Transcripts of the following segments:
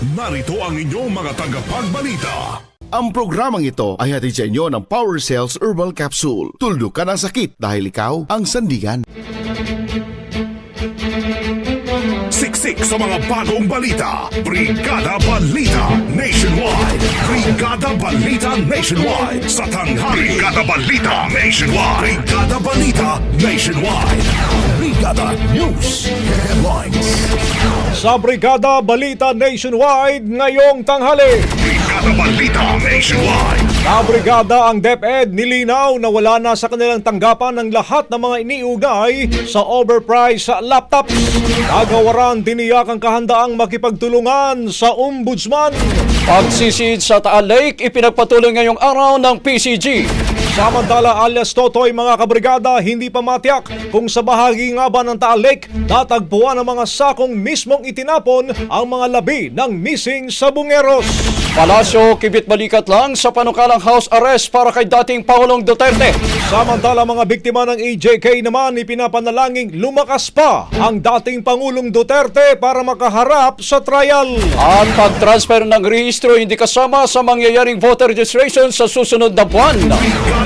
narito ang inyong mga tagapagbalita. Ang programang ito ay hatid sa inyo ng Power Cells Herbal Capsule. Tuldok ka ng sakit dahil ikaw ang sandigan. Siksik sa mga bagong balita. Brigada Balita. Brigada Balita Nationwide. Sa tanghali. Brigada Balita Nationwide. Brigada Balita Nationwide. Brigada News Headlines. Sa Brigada Balita Nationwide ngayong tanghali. Brigada Balita Nationwide. Sa Brigada ang DepEd nilinaw na wala na sa kanilang tanggapan ng lahat ng mga iniugay sa overpriced laptops. Kagawaran tiniyak ang kahandaang makipagtulungan sa Ombudsman. Pagsisid sa Taal Lake, ipinagpatuloy ngayong araw ng PCG. Samantala alias Totoy mga kabrigada hindi pa matiyak kung sa bahagi nga ba ng Taal Lake tatagpuan ang mga sakong mismong itinapon ang mga labi ng missing sa Bungeros. Palasyo, kibit balikat lang sa panukalang house arrest para kay dating Pangulong Duterte. Samantala mga biktima ng AJK naman ipinapanalangin lumakas pa ang dating Pangulong Duterte para makaharap sa trial. Ang pag-transfer ng rehistro hindi kasama sa mangyayaring voter registration sa susunod na buwan.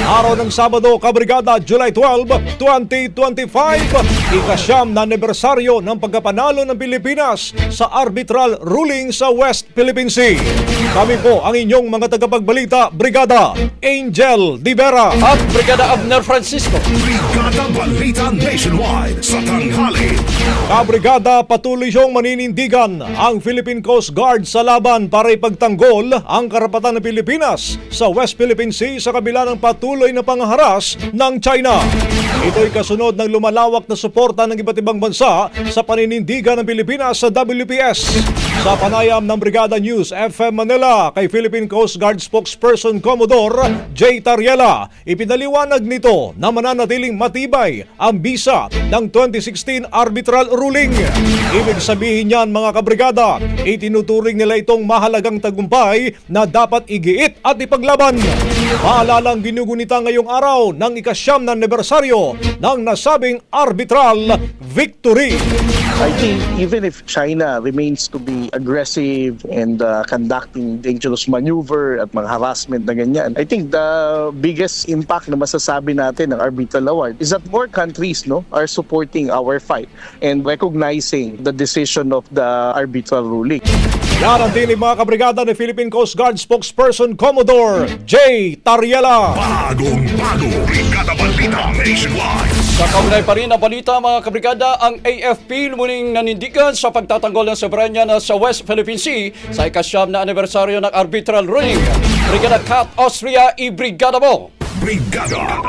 Araw ng Sabado, Kabrigada, July 12, 2025, ikasyam na anibersaryo ng pagkapanalo ng Pilipinas sa arbitral ruling sa West Philippine Sea. Kami po ang inyong mga tagapagbalita, Brigada Angel Divera. At Brigada Abner Francisco. Brigada Balita Nationwide. Sa tanghali. Kabrigada patuloy siyang maninindigan ang Philippine Coast Guard sa laban para ipagtanggol ang karapatan ng Pilipinas sa West Philippine Sea sa kabila ng patuloy na pangharas ng China. Ito'y kasunod ng lumalawak na suporta ng iba't ibang bansa sa paninindigan ng Pilipinas sa WPS. Sa panayam ng Brigada News FM Manila kay Philippine Coast Guard spokesperson Commodore J. Tariela, ipinaliwanag nito na mananatiling matibay ang bisa ng 2016 arbitral ruling. Ibig sabihin niyan mga kabrigada, itinuturing nila itong mahalagang tagumpay na dapat igiit at ipaglaban. Maalalang ginugunita ngayong araw ng ikasyam na anibersaryo ng nasabing arbitral victory. I think even if China remains to be aggressive and uh, conducting dangerous maneuver at mga harassment na ganyan, I think the biggest impact na masasabi natin ng arbitral award is that more countries no are supporting our fight and recognizing the decision of the arbitral ruling. Yan ang tinig mga kabrigada ni Philippine Coast Guard spokesperson Commodore J. Tariela. Bagong bago, Brigada Balita Nationwide. Sa kaunay pa rin na balita mga kabrigada, ang AFP muling nanindigan sa pagtatanggol ng soberanya na sa West Philippine Sea sa ikasyam na anibersaryo ng arbitral ruling. Brigada Cat Austria, i-brigada mo! Brigada.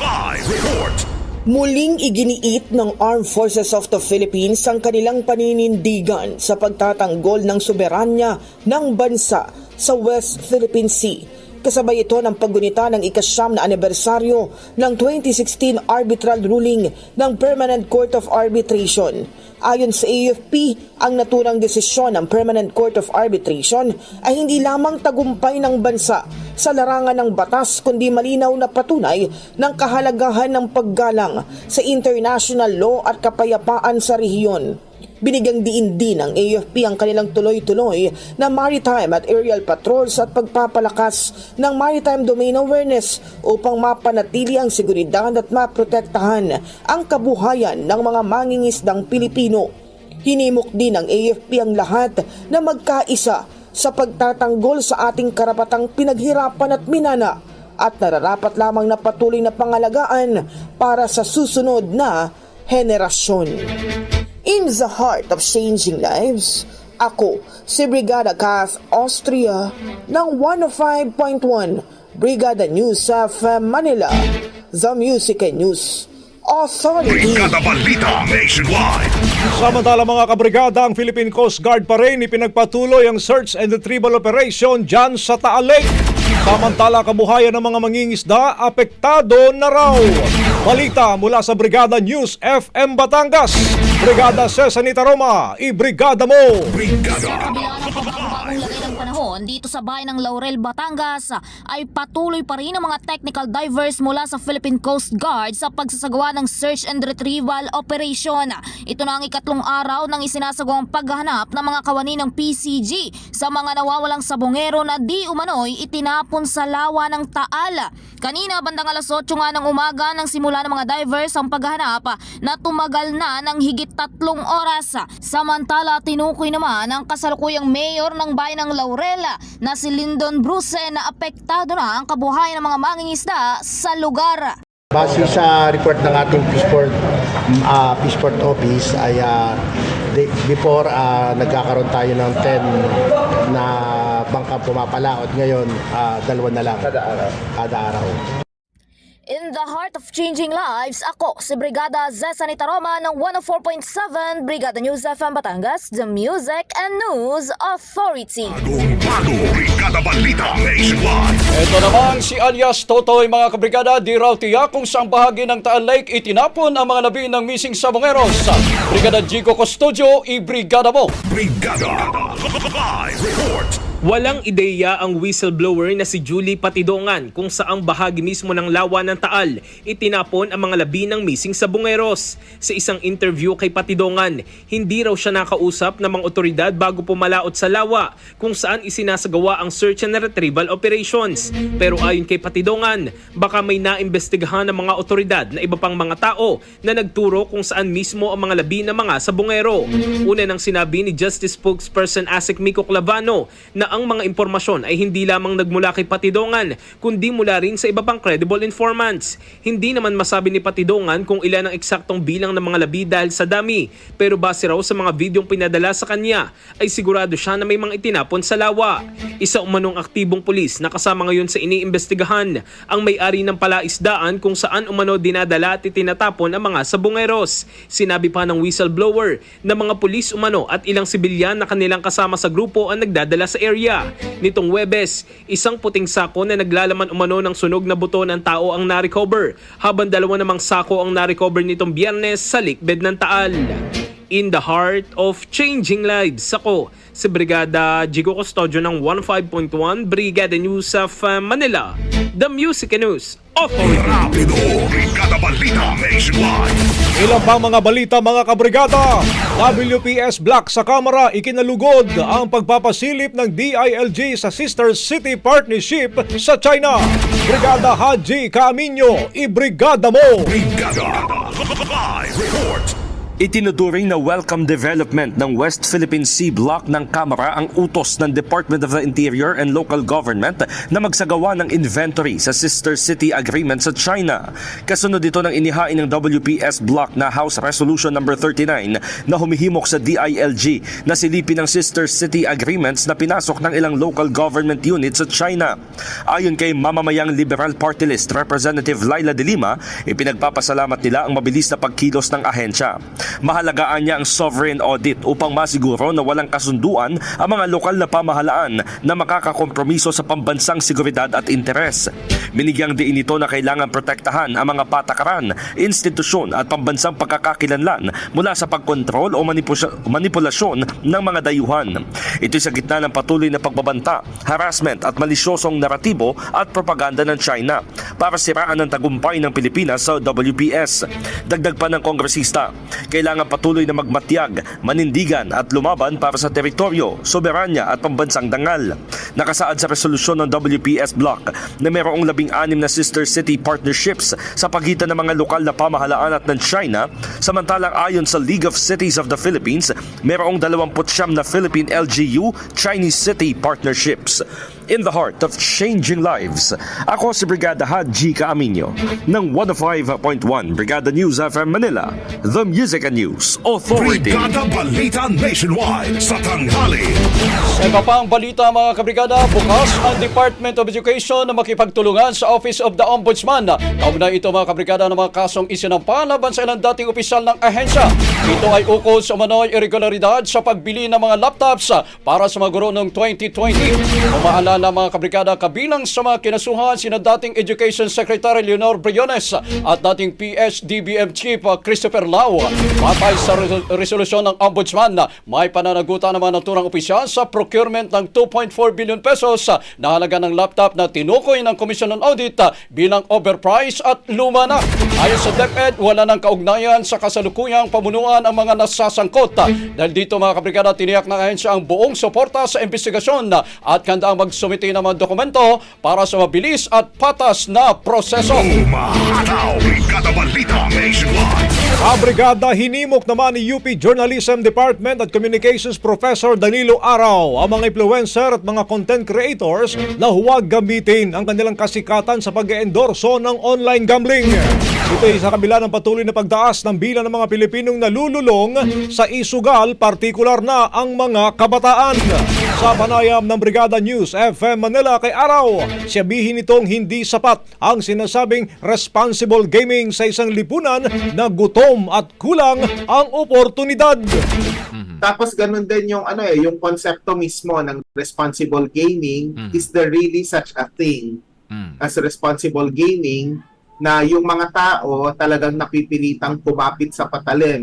Live report. Muling iginiit ng Armed Forces of the Philippines ang kanilang paninindigan sa pagtatanggol ng soberanya ng bansa sa West Philippine Sea. Kasabay ito ng paggunita ng ikasyam na anibersaryo ng 2016 arbitral ruling ng Permanent Court of Arbitration. Ayon sa AFP, ang naturang desisyon ng Permanent Court of Arbitration ay hindi lamang tagumpay ng bansa sa larangan ng batas kundi malinaw na patunay ng kahalagahan ng paggalang sa international law at kapayapaan sa rehiyon. Binigyang diin din ng AFP ang kanilang tuloy-tuloy na maritime at aerial patrols at pagpapalakas ng maritime domain awareness upang mapanatili ang seguridad at maprotektahan ang kabuhayan ng mga mangingisdang Pilipino. Hinimok din ng AFP ang lahat na magkaisa sa pagtatanggol sa ating karapatang pinaghirapan at minana at nararapat lamang na patuloy na pangalagaan para sa susunod na henerasyon. In the heart of changing lives, ako si Brigada Kath Austria ng 105.1 Brigada News FM Manila, The Music and News Authority. Brigada Balita Nationwide. Samantala mga kabrigada, ang Philippine Coast Guard pa rin ipinagpatuloy ang search and retrieval operation dyan sa Taal Lake. Samantala kabuhayan ng mga mangingisda apektado na raw. Balita mula sa Brigada News FM Batangas. Brigada Cesanita Roma, i-brigada mo! Brigada. Kabila ng pagbabagong lagay ng panahon dito sa bayan ng Laurel, Batangas ay patuloy pa rin ang mga technical divers mula sa Philippine Coast Guard sa pagsasagawa ng search and retrieval operation. Ito na ang ikatlong araw ng isinasagawang paghahanap ng mga kawani ng PCG sa mga nawawalang sabongero na di umano'y itinapon sa lawa ng Taal. Kanina bandang alas 8 nga ng umaga nang simula ng mga divers ang paghahanap na tumagal na ng higit tatlong oras. Samantala tinukoy naman ang kasalukuyang mayor ng bayan ng Laurela na si Lyndon Bruce na apektado na ang kabuhayan ng mga mangingisda sa lugar. Base sa report ng ating Peaceport, uh, Peaceport Office ay di- before ah, nagkakaroon tayo ng 10 na bangka pumapalaot ngayon ah, dalawa na lang kada araw. Kada araw. In the heart of changing lives, ako si Brigada Zesanita Roma ng 104.7 Brigada News FM Batangas, the Music and News Authority. Bagong bago, Brigada Balita Nationwide. Ito naman si alias Totoy mga kabrigada, di raw tiyak kung saang bahagi ng Taal Lake itinapon ang mga labi ng missing sabongeros. Brigada Jico Custodio, i-brigada mo! Brigada. Live report. Walang ideya ang whistleblower na si Julie Patidongan kung saang bahagi mismo ng lawa ng Taal itinapon ang mga labi ng missing sa Bungeros. Sa isang interview kay Patidongan, hindi raw siya nakausap ng mga otoridad bago pumalaot sa lawa kung saan isinasagawa ang search and retrieval operations. Pero ayon kay Patidongan, baka may naimbestigahan ng mga otoridad na iba pang mga tao na nagturo kung saan mismo ang mga labi ng mga sabungero. Una nang sinabi ni Justice Spokesperson Asik Miko Clavano na ang mga impormasyon ay hindi lamang nagmula kay Patidongan kundi mula rin sa iba pang credible informants. Hindi naman masabi ni Patidongan kung ilan ang eksaktong bilang ng mga labi dahil sa dami pero base raw sa mga videong pinadala sa kanya ay sigurado siya na may mga itinapon sa lawa. Isa umanong aktibong pulis na kasama ngayon sa iniimbestigahan ang may-ari ng palaisdaan kung saan umano dinadala at itinatapon ang mga sabungeros. Sinabi pa ng whistleblower na mga pulis umano at ilang sibilyan na kanilang kasama sa grupo ang nagdadala sa area. Nitong Webes, isang puting sako na naglalaman umano ng sunog na buto ng tao ang narecover, habang dalawa namang sako ang narecover nitong biyernes sa likbed ng Taal. In the heart of changing lives, ako si Brigada Jigo Custodio ng 15.1 Brigada News of Manila, The Music and News Authority. Rapido, Brigada Balita Nationwide. Ilang pang mga balita mga kabrigada. WPS Black sa Kamara ikinalugod ang pagpapasilip ng DILG sa Sister City Partnership sa China. Brigada Haji Camino, ibrigada mo! Brigada Live Report. Itinuturing na welcome development ng West Philippine Sea Block ng Kamara ang utos ng Department of the Interior and Local Government na magsagawa ng inventory sa Sister City Agreement sa China. Kasunod dito ng inihain ng WPS Block na House Resolution No. 39 na humihimok sa DILG na silipin ng Sister City Agreements na pinasok ng ilang local government units sa China. Ayon kay mamamayang Liberal Party List Representative Laila De Lima, ipinagpapasalamat nila ang mabilis na pagkilos ng ahensya. Mahalagaan niya ang sovereign audit upang masiguro na walang kasunduan ang mga lokal na pamahalaan na makakakompromiso sa pambansang seguridad at interes. Binigyang diin ito na kailangan protektahan ang mga patakaran, institusyon at pambansang pagkakakilanlan mula sa pagkontrol o manipulasyon ng mga dayuhan. Ito'y sa gitna ng patuloy na pagbabanta, harassment at malisyosong naratibo at propaganda ng China para siraan ang tagumpay ng Pilipinas sa WPS. Dagdag pa ng kongresista, kailangan patuloy na magmatyag, manindigan at lumaban para sa teritoryo, soberanya at pambansang dangal. Nakasaad sa resolusyon ng WPS Block na mayroong labing-anim na sister city partnerships sa pagitan ng mga lokal na pamahalaan at ng China, samantalang ayon sa League of Cities of the Philippines, mayroong 29 na Philippine LGU Chinese City Partnerships. In the heart of changing lives, ako si Brigada Haji Caaminyo ng 105.1 Brigada News FM Manila, The Music and News Authority. Brigada Balita Nationwide sa tanghali. Sa iba pang balita mga kabrigada, bukas ang Department of Education na makipagtulungan sa Office of the Ombudsman. Kaugnay ito mga kabrigada ng mga kasong isinampa laban sa ilang dating opisyal ng ahensya. Ito ay ukol sa manoy irregularidad sa pagbili ng mga laptops para sa mga guro noong 2020. Umaalala mga kabrigada kabilang sa mga kinasuhan sina dating Education Secretary Leonor Briones at dating PSDBM Chief Christopher Lau. Matay sa re- resolusyon ng Ombudsman, may pananagutan ng turang opisyal sa procurement ng 2.4 billion pesos na halaga ng laptop na tinukoy ng Commission on Audit bilang overpriced at luma na. Ayon sa DepEd, wala nang kaugnayan sa kasalukuyang pamunuan ang mga nasasangkot. Dahil dito mga kabrigada, tiniyak ng ahensya ang buong suporta sa investigasyon at kandaang magsumiti ng mga dokumento para sa mabilis at patas na proseso. Umahataw, Brigada Balita Nationwide. Kabrigada hinimok naman ni UP Journalism Department at Communications Professor Danilo Araw ang mga influencer at mga content creators na huwag gamitin ang kanilang kasikatan sa pag-endorso ng online gambling. Ito ay sa kabila ng patuloy na pagdaas ng bilang ng mga Pilipinong nalululong sa isugal, partikular na ang mga kabataan. Sa panayam ng Brigada News FM Manila kay Araw, sabihin nitong hindi sapat ang sinasabing responsible gaming sa isang lipunan na gutom at kulang ang oportunidad. Tapos ganun din yung ano eh, yung konsepto mismo ng responsible gaming is there really such a thing as responsible gaming na yung mga tao talagang napipilitang kumapit sa patalim.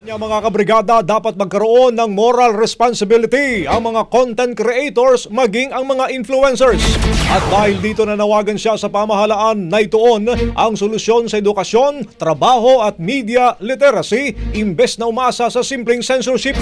Kanya mga kabrigada, dapat magkaroon ng moral responsibility ang mga content creators maging ang mga influencers. At dahil dito nanawagan siya sa pamahalaan na ituon ang solusyon sa edukasyon, trabaho at media literacy imbes na umasa sa simpleng censorship.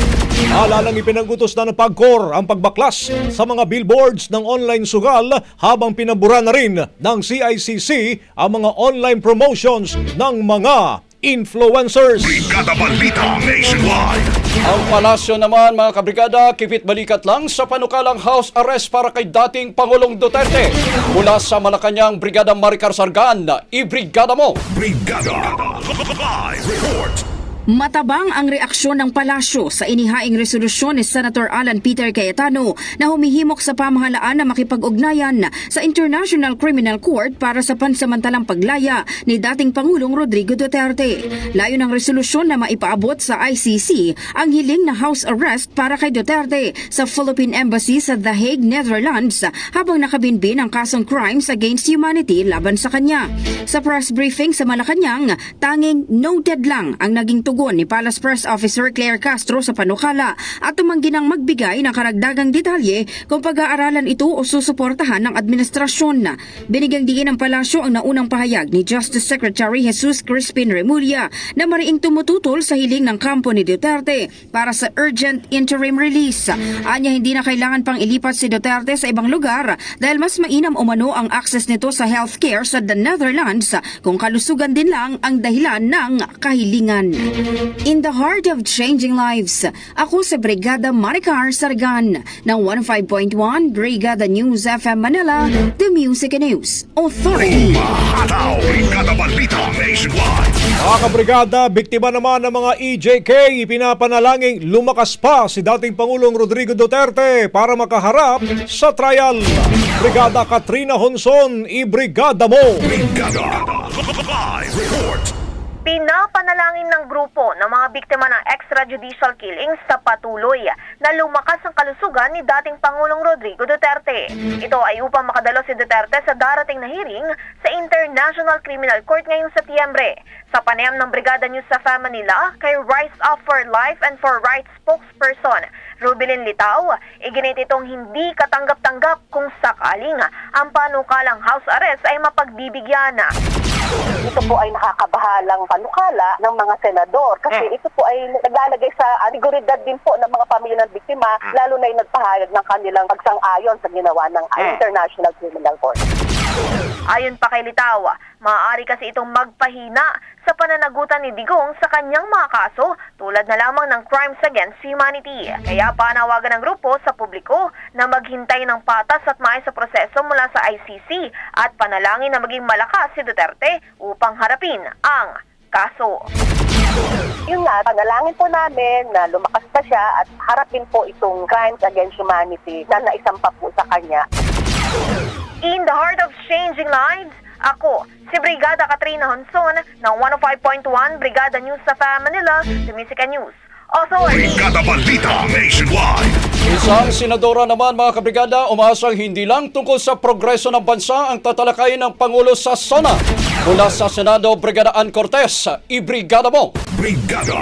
Alalang ipinagutos na ng PAGCOR ang pagbaklas sa mga billboards ng online sugal habang pinabura na rin ng CICC ang mga online promotions ng mga influencers. Brigada Balita Nationwide. Ang palasyo naman mga kabrigada, kipit balikat lang sa panukalang house arrest para kay dating Pangulong Duterte. Mula sa Malacanang, Brigada Maricar Sargan, i-brigada mo! Brigada Live Report. Matabang ang reaksyon ng palasyo sa inihaing resolusyon ni Senator Alan Peter Cayetano na humihimok sa pamahalaan na makipag-ugnayan sa International Criminal Court para sa pansamantalang paglaya ni dating Pangulong Rodrigo Duterte. Layo ng resolusyon na maipaabot sa ICC ang hiling na house arrest para kay Duterte sa Philippine Embassy sa The Hague, Netherlands habang nakabinbin ang kasong crimes against humanity laban sa kanya. Sa press briefing sa Malacanang, tanging noted lang ang naging tugon ni Palace Press Officer Claire Castro sa panukala at tumanggi ng magbigay ng karagdagang detalye kung pag-aaralan ito o susuportahan ng administrasyon. Binigyang diin ng palasyo ang naunang pahayag ni Justice Secretary Jesus Crispin Remulla na mariing tumututol sa hiling ng kampo ni Duterte para sa urgent interim release. Anya hindi na kailangan pang ilipat si Duterte sa ibang lugar dahil mas mainam umano ang access nito sa healthcare sa the Netherlands kung kalusugan din lang ang dahilan ng kahilingan. In the heart of changing lives, ako sa Brigada Maricar Sargan ng 15.1 Brigada News FM Manila, The Music and News Authority. Mahataw. Brigada Balita Nationwide. Mga kabrigada, biktima naman ng mga EJK, ipinapanalangin lumakas pa si dating Pangulong Rodrigo Duterte para makaharap sa trial. Brigada Katrina Honson, i-brigada mo! Brigada Live Report. Pinapanalangin ng grupo ng mga biktima ng extrajudicial killings sa patuloy na lumakas ang kalusugan ni dating Pangulong Rodrigo Duterte. Ito ay upang makadalo si Duterte sa darating na hearing sa International Criminal Court ngayong Setyembre. Sa panayam ng Brigada News sa Manila kay Rise Up for Life and for Rights spokesperson Rubilin Litao, iginit itong hindi katanggap-tanggap kung sakaling ang panukalang house arrest ay mapagbibigyan. ito po ay nakakabahalang panukala ng mga senador kasi ito po ay naglalagay sa asiguridad din po ng mga pamilya ng biktima lalo na yung nagpahayag ng kanilang pagsang-ayon sa ginawa ng International Criminal Court. Ayon pa kay Litao, maaari kasi itong magpahina sa pananagutan ni Digong sa kanyang mga kaso tulad na lamang ng crimes against humanity. Kaya panawagan ng grupo sa publiko na maghintay ng patas at maayos sa proseso mula sa ICC at panalangin na maging malakas si Duterte upang harapin ang kaso. Yung nga, panalangin po namin na lumakas pa siya at harapin po itong crimes against humanity na naisampa po sa kanya. In the heart of changing lives, ako, si Brigada Katrina Honson ng 105.1 Brigada News sa Manila, The Music and News Authority. Brigada Balita Nationwide. Isang senadora naman mga kabrigada umaasang hindi lang tungkol sa progreso ng bansa ang tatalakayin ng Pangulo sa SONA. Mula sa Senado, Brigada Ann Cortez, i-brigada mo! Brigada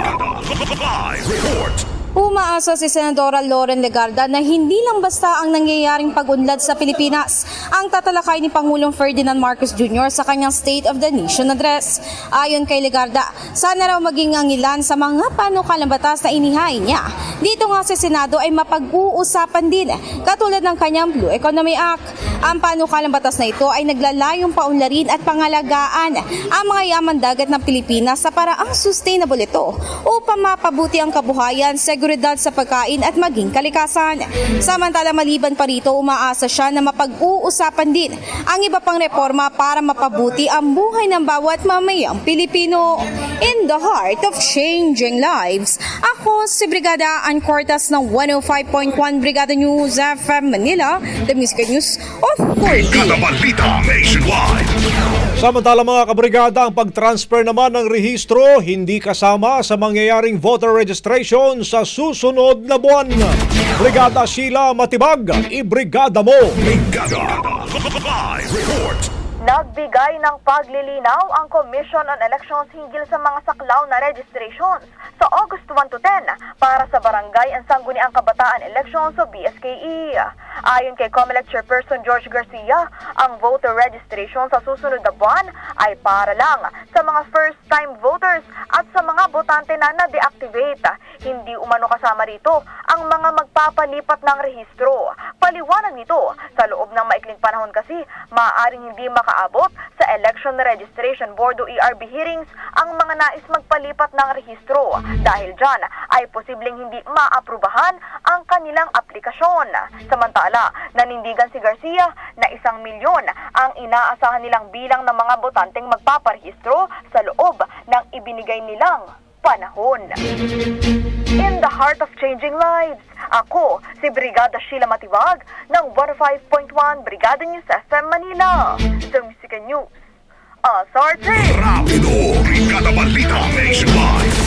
Live Report. Umaasa si Senadora Lauren Legarda na hindi lang basta ang nangyayaring pag-unlad sa Pilipinas ang tatalakay ni Pangulong Ferdinand Marcos Jr. sa kanyang State of the Nation address. Ayon kay Legarda, sana raw maging ang ilan sa mga panukalang batas na inihain niya. Dito nga sa Senado ay mapag-uusapan din katulad ng kanyang Blue Economy Act. Ang panukalang batas na ito ay naglalayong paunlarin at pangalagaan ang mga yaman dagat ng Pilipinas sa paraang sustainable ito upang mapabuti ang kabuhayan, seguridad sa pagkain at maging kalikasan. Samantala maliban pa rito, umaasa siya na mapag-uusapan din ang iba pang reforma para mapabuti ang buhay ng bawat mamayang Pilipino. In the heart of changing lives, ako si Brigada Ann Cortas ng 105.1 Brigada News FM Manila, The Music News Authority. Brigada Balita Nationwide. Samantala mga kabrigada, ang pag-transfer naman ng rehistro hindi kasama sa mangyayaring voter registration sa susunod na buwan. Brigada Sheila Matibag, i-brigada mo! Brigada Live Report. Nagbigay ng paglilinaw ang Commission on Elections hinggil sa mga saklaw na registrations sa August 1 to 10 para sa Barangay and Sangguniang Kabataan Elections o BSKE. Ayon kay COMELEC Chairperson George Garcia, ang voter registration sa susunod na buwan ay para lang sa mga first-time voters at sa mga botante na na-deactivate. Hindi umano kasama rito ang mga magpapalipat ng rehistro. Paliwanag nito, sa loob ng maikling panahon kasi kasi maaaring hindi makaabot sa Election Registration Board o ERB hearings ang mga nais magpalipat ng rehistro. Dahil dyan ay posibleng hindi maaprubahan ang kanilang aplikasyon. Samantala, nanindigan si Garcia na isang milyon ang inaasahan nilang bilang ng mga botanteng magpaparehistro sa loob ng ibinigay nilang panahon. In the heart of changing lives, ako si Brigada Sheila Matibag ng 105.1 Brigada News FM Manila. The Music News. Authority! Rapido! Brigada Balita Nationwide!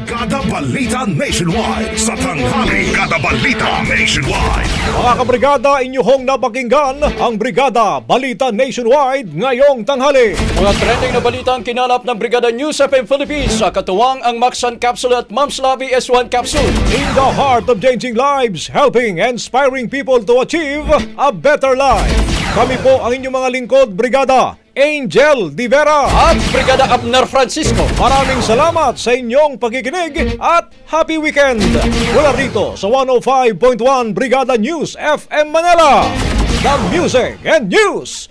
Brigada Balita Nationwide sa tanghali. Brigada Balita Nationwide. Mga kabrigada, inyong napakinggan ang Brigada Balita Nationwide ngayong tanghali. Mga trending na balita ang kinalap ng Brigada News FM Philippines sa katuwang ang Maxan Capsule at Mams Labi S1 Capsule. In the heart of changing lives, helping and inspiring people to achieve a better life. Kami po ang inyong mga lingkod, Brigada Angel Di Vera. At Brigada Abner Francisco. Maraming salamat sa inyong pakikinig at happy weekend. Mula dito sa 105.1 Brigada News FM Manila. The Music and News